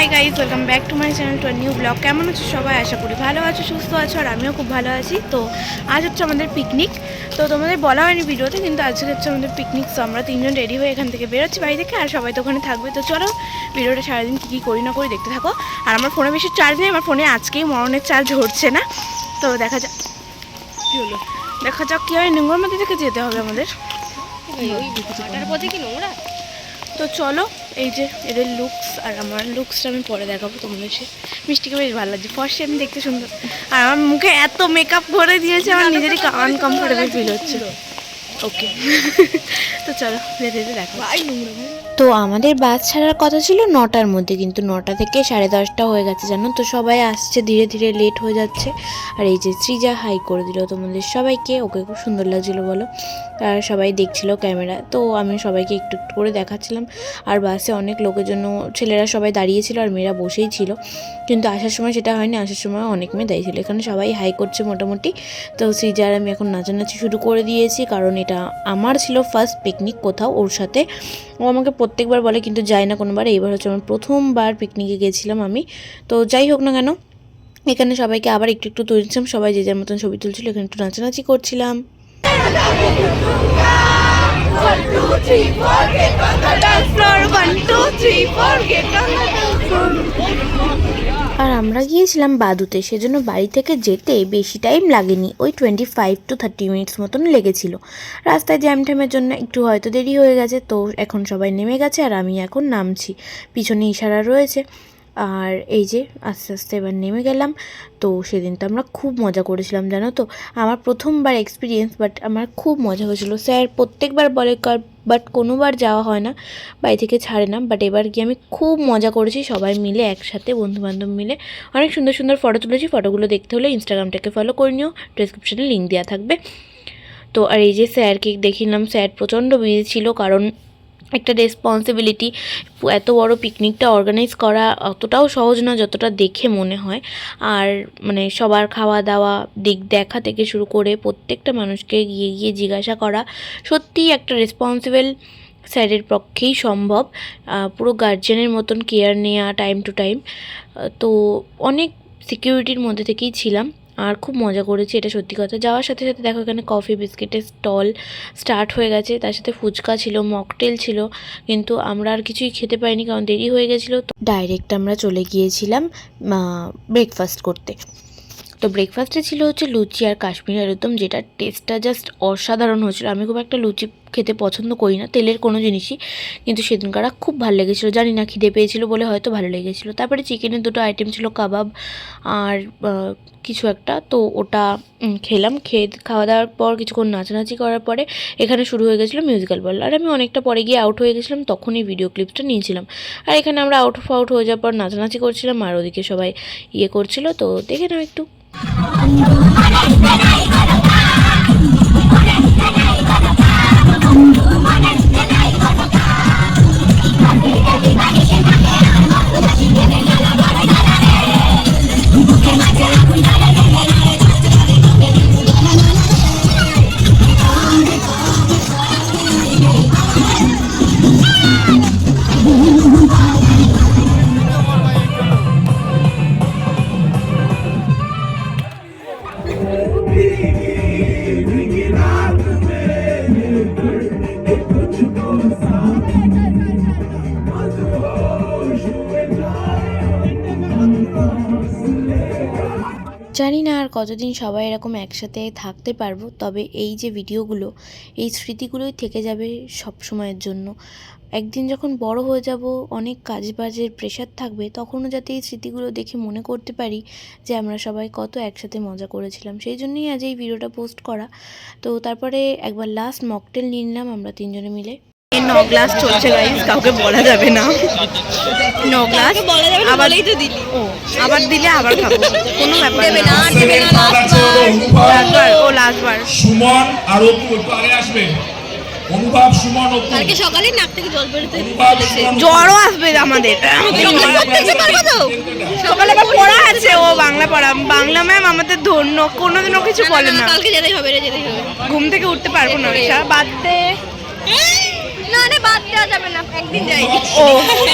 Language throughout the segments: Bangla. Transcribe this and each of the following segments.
Hi guys welcome back to my channel to new blog কেমন আছো সবাই আশা করি ভালো আছো সুস্থ আছো আর আমিও খুব ভালো আছি তো আজ হচ্ছে আমাদের পিকনিক তো তোমাদের বলা হয়নি ভিডিওতে কিন্তু আজকে হচ্ছে আমাদের পিকনিক তো আমরা তিনজন রেডি হয়ে এখান থেকে বেরোচ্ছি বাড়ি থেকে আর সবাই তো ওখানে থাকবে তো চলো ভিডিওটা সারাদিন কী কী করি না করি দেখতে থাকো আর আমার ফোনে বেশি চার্জ নেই আমার ফোনে আজকেই মরণের চার্জ হচ্ছে না তো দেখা যাক কী হলো দেখা যাক কী হয় নোংরমাতি থেকে যেতে হবে আমাদের তো চলো, এই যে এদের লুকস আর আমার লুকসটা আমি পরে দেখাবো তোমাদের সে মিষ্টিকে বেশ ভালো লাগছে ফার্স্টে আমি দেখতে সুন্দর। আর আমার মুখে এত মেকআপ করে দিয়েছে, আমার নিজেরই আনকমফোর্টেবল ফিল হচ্ছিল ওকে তো চলো দেখো তো আমাদের বাস ছাড়ার কথা ছিল নটার মধ্যে, কিন্তু নটা থেকে সাড়ে দশটা হয়ে গেছে, জানো তো? সবাই আসছে, ধীরে ধীরে লেট হয়ে যাচ্ছে। আর এই যে শ্রীজা হাই করে দিল তোমাদের সবাইকে, ওকে খুব সুন্দর লাগছিল, বলো। আর সবাই দেখছিল ক্যামেরা, তো আমি সবাইকে একটু একটু করে দেখাচ্ছিলাম। আর বাসে অনেক লোকের জন্য ছেলেরা সবাই দাঁড়িয়েছিল আর মেয়েরা বসেই ছিল। কিন্তু আসার সময় সেটা হয়নি, আসার সময় অনেক মেয়ে দাঁড়িয়ে ছিল এখানে সবাই হাই করছে মোটামুটি। তো সৃজার আমি এখন নাচানাচি শুরু করে দিয়েছি, কারণ এটা আমার ছিল ফার্স্ট পিকনিক কোথাও ওর সাথে। ও আমাকে প্রত্যেকবার বলে, কিন্তু যাই না কোনোবার। এইবার হচ্ছে আমার প্রথমবার পিকনিকে গেছিলাম আমি। তো যাই হোক না কেন, এখানে সবাইকে আবার একটু একটু তুলছিলাম। সবাই যে যার মতন ছবি তুলছিল, এখানে একটু নাচানাচি করছিলাম। আর আমরা গিয়েছিলাম বাদুতে, সেজন্য বাড়ি থেকে যেতে বেশি টাইম লাগেনি। ওই twenty five to thirty minutes মতন লেগেছিল। রাস্তায় জ্যাম ঠ্যামের জন্য একটু হয়তো দেরি হয়ে গেছে, তো এখন সবাই নেমে গেছে আর আমি এখন নামছি। পিছনে ইশারা রয়েছে। আর এই যে আস্তে আস্তে এবার নেমে গেলাম। তো সেদিন তো আমরা খুব মজা করেছিলাম, জানো তো? আমার প্রথমবার এক্সপিরিয়েন্স বাট আমার খুব মজা হয়েছিল। স্যার প্রত্যেকবার বলে বাট কোনোবার যাওয়া হয় না, বাড়ি থেকে ছাড়ে না। বাট এবার গিয়ে আমি খুব মজা করেছি, সবাই মিলে একসাথে, বন্ধুবান্ধব মিলে। অনেক সুন্দর সুন্দর ফটো তুলেছি। ফটোগুলো দেখতে হলে ইনস্টাগ্রামটাকে ফলো করে নিও। ডিসক্রিপশানে লিঙ্ক দেওয়া থাকবে। তো আর এই যে স্যারকে দেখিলাম স্যার প্রচণ্ড বিজি ছিল, কারণ একটা রেসপন্সিবিলিটি এত বড় পিকনিকটা অর্গানাইজ করা অতটাও সহজ না যতটা দেখে মনে হয়। আর মানে সবার খাওয়া দাওয়া দিক দেখা থেকে শুরু করে প্রত্যেকটা মানুষকে গিয়ে গিয়ে জিজ্ঞাসা করা সত্যিই একটা রেসপন্সিবল স্যারের পক্ষেই সম্ভব। পুরো গার্জেনের মতন কেয়ার নেওয়া টাইম টু টাইম তো অনেক সিকিউরিটির মধ্যে থেকেই ছিলাম। আর খুব মজা করেছি, এটা সত্যি কথা। যাওয়ার সাথে সাথে দেখো এখানে কফি বিস্কিটের স্টল স্টার্ট হয়ে গেছে। তার সাথে ফুচকা ছিল মকটেল ছিল, কিন্তু আমরা আর কিছুই খেতে পাইনি কারণ দেরি হয়ে গেছিল। তো ডাইরেক্ট আমরা চলে গিয়েছিলাম ব্রেকফাস্ট করতে। তো ব্রেকফাস্টে ছিল হচ্ছে লুচি আর কাশ্মীরি আলুরদম যেটা টেস্টটা জাস্ট অসাধারণ হয়েছিল। আমি খুব একটা লুচি খেতে পছন্দ করি না, তেলের কোনো জিনিসই। কিন্তু সেদিনকার খুব ভালো লেগেছিলো, জানি না খিদে পেয়েছিল বলে হয়তো ভালো লেগেছিলো। তারপরে চিকেনের দুটো আইটেম ছিল কাবাব আর কিছু একটা। তো ওটা খেলাম, খেয়ে খাওয়া দাওয়ার পর কিছুক্ষণ নাচানাচি করার পরে এখানে শুরু হয়ে গেছিল মিউজিক্যাল বল আর আমি অনেকটা পরে গিয়ে আউট হয়ে গেছিলাম, তখনই ভিডিও ক্লিপসটা নিয়েছিলাম। আর এখানে আমরা আউট অফ আউট হয়ে যাওয়ার পর নাচানাচি করছিলাম আর ওদিকে সবাই ইয়ে করছিল। তো দেখে নাও একটু। জানি না আর কতদিন সবাই এরকম একসাথে থাকতে পারব, তবে এই যে ভিডিওগুলো, এই স্মৃতিগুলোই থেকে যাবে সব সময়ের জন্য। একদিন যখন বড় হয়ে যাব, অনেক কাজ বাজের প্রেশার থাকবে, তখনও যাতে এই স্মৃতিগুলো দেখে মনে করতে পারি যে আমরা সবাই কত একসাথে মজা করেছিলাম। সেই জন্যই আজ এই ভিডিওটা পোস্ট করা। তো তারপরে একবার লাস্ট মকটেল নিয়ে নিলাম, আমরা তিনজনে মিলে। ন গ্লাস চলছে গাইস কাউকে বলা যাবে না। গ্লাস আবার তো দিলি। আবার দিলে আবার খাব। কোনো ব্যাপার দেবে না। লাস্টবার ও লাস্টবার সুমন আর অপু একটু আগে আসবে। অনুভব সুমন অপু কালকে সকালে নাক থেকে জল বেরোতে জ্বরও আসবে আমাদের। সকালে করতে পারব তো? সকালে আবার পড়া আছে ও বাংলা পড়া। বাংলা ম্যাম আমাদের ধন্য। কোনোদিনও কিছু বলে না। কালকে যেতেই হবে রে যেতেই হবে। ঘুম থেকে উঠতে পারব না বাদ দে। না না বাদ দেওয়া যাবে না একদিন যাই। ও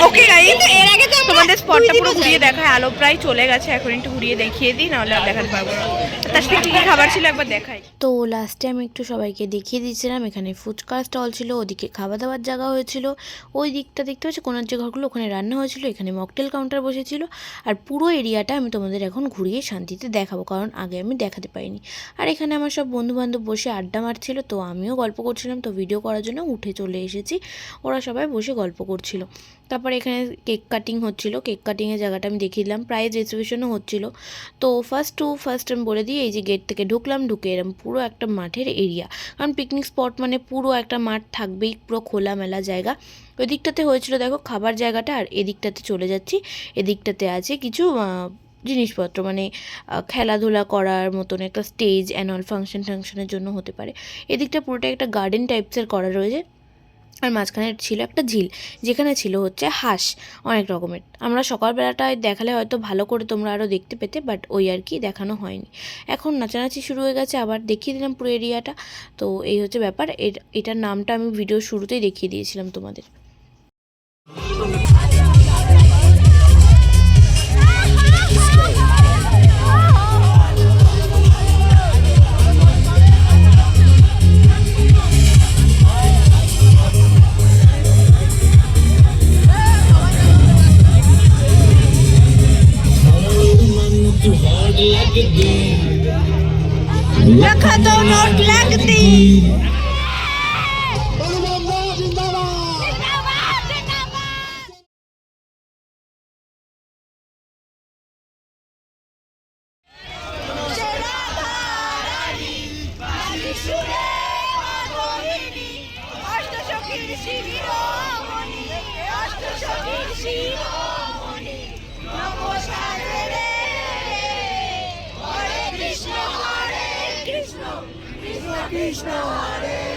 ওকে গাইস এর আগে তো আমরা স্পটটা পুরো ঘুরিয়ে দেখায় আলো প্রায় চলে গেছে এখন একটু ঘুরিয়ে দেখিয়ে দিই নাহলে আর দেখাতে পারব না। তার সাথে কী কী খাবার ছিল একবার দেখাই। তো লাস্টে আমি একটু সবাইকে দেখিয়ে দিয়েছিলাম এখানে ফুচকা স্টল ছিল ওদিকে খাওয়া দাওয়ার জায়গা হয়েছিল ওই দিকটা দেখতে পাচ্ছি কোনার যে ঘরগুলো ওখানে রান্না হয়েছিল এখানে মকটেল কাউন্টার বসেছিল আর পুরো এরিয়াটা আমি তোমাদের এখন ঘুরিয়ে শান্তিতে দেখাবো কারণ আগে আমি দেখাতে পাইনি আর এখানে আমার সব বন্ধু বান্ধব বসে আড্ডা মারছিল তো আমিও গল্প করছিলাম তো ভিডিও করার জন্য উঠে চলে এসেছি। ওরা সবাই বসে গল্প করছিল। তারপরে এখানে কেক কাটিং হচ্ছিল। কেক কাটিংয়ের জায়গাটা আমি দেখিয়ে দিলাম। প্রাইজ ডিস্ট্রিবিউশনও হচ্ছিল। তো ফার্স্ট টু ফার্স্ট আমি বলে দিই, এই যে গেট থেকে ঢুকলাম, ঢুকে এরম পুরো একটা মাঠের এরিয়া কারণ পিকনিক স্পট মানে পুরো একটা মাঠ থাকবেই, পুরো খোলামেলা জায়গা। ওই দিকটাতে হয়েছিল, দেখো, খাবার জায়গাটা আর এদিকটাতে চলে যাচ্ছি। এদিকটাতে আছে কিছু জিনিসপত্র মানে খেলাধুলা করার মতন একটা স্টেজ অ্যানুয়াল ফাংশন টাংশনের জন্য হতে পারে। এদিকটা পুরোটা একটা গার্ডেন টাইপসের করা রয়েছে। আর মাঝখানে ছিল একটা ঝিল, যেখানে ছিল হচ্ছে হাঁস অনেক রকমের। আমরা সকালবেলাটায় দেখালে হয়তো ভালো করে তোমরা আরও দেখতে পেতে বাট ওই আর কি দেখানো হয়নি। এখন নাচানাচি শুরু হয়ে গেছে, আবার দেখিয়ে দিলাম পুরো এরিয়াটা। তো এই হচ্ছে ব্যাপার এটার নামটা আমি ভিডিও শুরুতেই দেখিয়ে দিয়েছিলাম তোমাদের। I don't Hadonor Glagdi! He's Krishna Hare.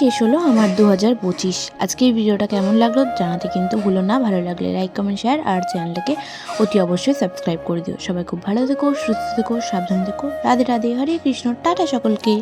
শেষ হলো আমার দু হাজার পঁচিশ। আজকের ভিডিওটা কেমন লাগল জানাতে কিন্তু ভুলো না। ভালো লাগলে লাইক কমেন্ট শেয়ার আর চ্যানেলটাকে অতি অবশ্যই সাবস্ক্রাইব করে দিও। সবাই খুব ভালো থেকো, সুস্থ থেকো, সাবধান থেকো। রাধে রাধে, হরে কৃষ্ণ। টাটা সকলকে।